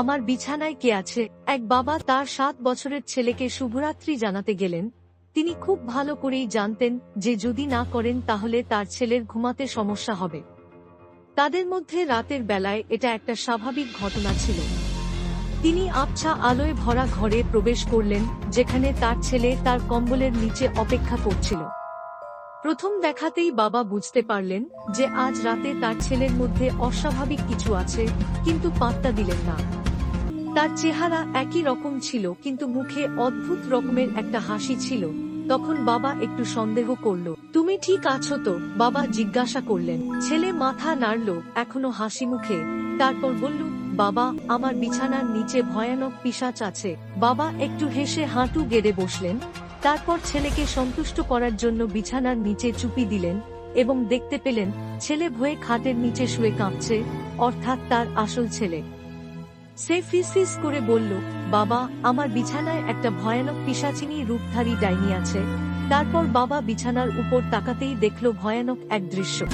আমার বিছানায় কে আছে? এক বাবা তার সাত বছরের ছেলেকে শুভরাত্রি জানাতে গেলেন। তিনি খুব ভালো করেই জানতেন যে যদি না করেন তাহলে তার ছেলের ঘুমাতে সমস্যা হবে। তাদের মধ্যে রাতের বেলায় এটা একটা স্বাভাবিক ঘটনা ছিল। তিনি আবছা আলোয় ভরা ঘরে প্রবেশ করলেন, যেখানে তার ছেলে তার কম্বলের নিচে অপেক্ষা করছিল। প্রথম দেখাতেই বাবা বুঝতে পারলেন যে আজ রাতে তার ছেলের মধ্যে অস্বাভাবিক কিছু আছে, কিন্তু পাত্তা দিলেন না। তার চেহারা একই রকম ছিল, কিন্তু মুখে অদ্ভুত রকমের একটা হাসি ছিল। তখন বাবা একটু সন্দেহ করল, তুমি ঠিক আছো তো? বাবা জিজ্ঞাসা করলেন। ছেলে মাথা নাড়ল, এখনও হাসি মুখে। তারপর বলল, বাবা, আমার বিছানার নিচে ভয়ানক পিশাচ আছে। বাবা একটু হেসে হাঁটু গেড়ে বসলেন। তারপর ছেলেকে সন্তুষ্ট করার জন্য বিছানার নিচে চুপি দিলেন এবং দেখতে পেলেন, ছেলে ভয়ে খাটের নিচে শুয়ে কাঁপছে, অর্থাৎ তার আসল ছেলে। সে ফিসফিস করে বলল, বাবা, আমার বিছানায় একটা ভয়ানক পিসাচিনী রূপধারী ডাইনি আছে। তারপর বাবা বিছানার উপর তাকাতেই দেখল ভয়ানক এক দৃশ্য।